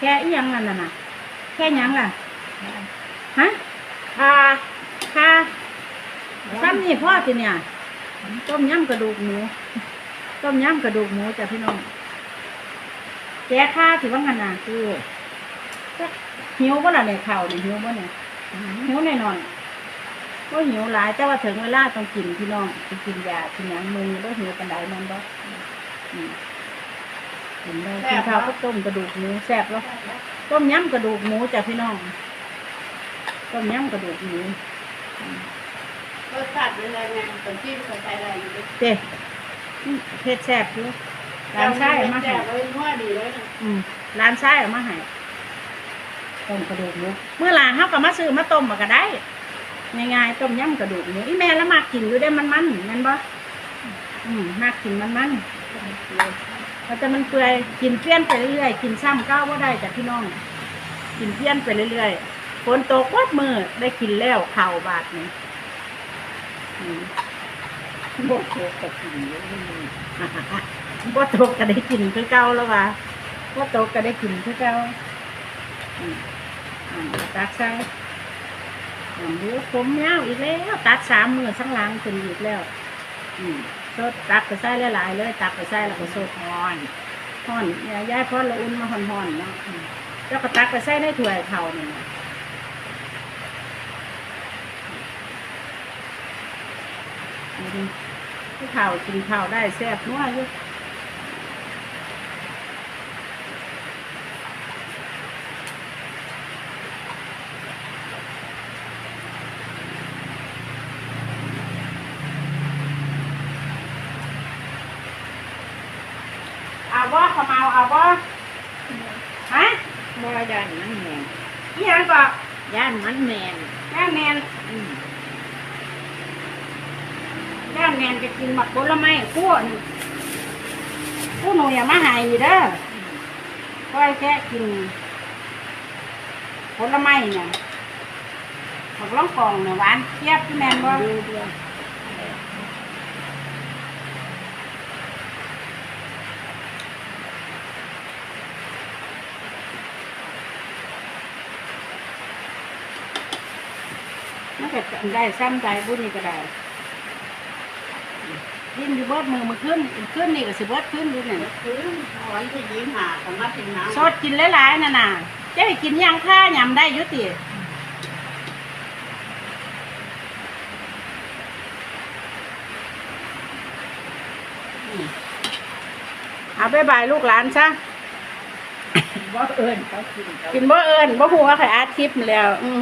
แค่อีหยังนั่นน่ะน่ะแค่หยังล่ะฮะค่ะค่ะซ้ำนี่พ่อสิเนี่ยต้มยำกระดูกหมูต้มยำกระดูกหมูจ้ะพี่น้องแกะค่าถือว่างันน่ะคือหิวบ่ล่ะเนี่ยข้าวเนี่ยหิวบ่เนี่ยหิวแน่นอนก็หิวหลายแต่ว่าถึงเวลาต้องกินพี่น้องไปกินยากินหยังมึงบ่หิวปานใดแมันบ่ อืมกินได้กินข้าวก็ต้มกระดูกหมูแซ่บแล้วต้มยำกระดูกหมูจ้ะพี่น้องต้มยำกระดูกหมูรสชาติเป็นอะไรไงเป็นที่ใส่ใจอะไรอยู่ดิเจ๊เผ็ดแซ่บอยู่ร้านชายเอามาให้แจ่เลยนัวดีเลยนะอืมร้านชายเอามาให้ต้มกระดูกหมูเมื่อหลานเฮาก็มาซื้อมาต้มมาก็ได้ง่ายๆต้มยำกระดูกหมูอีแม่แล้วมากกินอยู่ได้มันมันๆแม่นบ่อืมมากกินมันมันๆ แต่มันเปื่อยกินเพี้ยนไปเรื่อยๆ กินซ้ำก้าวบ่ได้จ้ะพี่น้อง กินเพี้ยนไปเรื่อยๆฝนตกวัดมือได้กินแล้วข่าวบาทนี่อืมบกโคกกินเยอะนี่บ่ตกก็ได้กินคือเก่าแล้วว่ะบ่ตกก็ได้กินคือเก่าตักใส่อ่าดูผมยาวอีกแล้ว ตัดสามมือทั้งหลังขึ้นอีกแล้ว อืม สดตักไปใส่หลายๆเลยตักไปใส่แล้วก็สดห่อนห่อนเนี่ยยายพอเราอุ่นมาห่อนๆเนาะแล้วก็ตักไปใส่ในถ้วยเขานี่ยผู้เฒ่ากินข้าวได้แซ่บนัวอยู่ บ่ขมเอาเอาบ่ฮะบ่ย่านมันแมนอีหยังก็ย่านมันแมนย่านแมนอืมย่านแมนจะกินหมักผลไม้คู่นี่คู่หนูอย่ามาหายอยู่เด้อค่อยแค่กินผลไม้เนี่ยหมักล่องกองเนี่ยหวานเทียบที่แมนบ่ ดูด้วย มันก็ได้ซ้ำใจบุญนี่ก็ได้ยินอยู่เบิดมือมันขึ้นขึ้นนี่ก็สิเบิดขึ้นอยู่เนี่ยคือวันที่ยิ้มหาของมาถึงน้ำสดกินหลายๆน่ะน่ะจะให้กินยังค่ายำได้อยุติอืมเอาไปบายลูกหลานซะว่าเอิญเขากินเขา กินบ่เอิญบ่หัวาใครอาทิตย์แล้ว อืม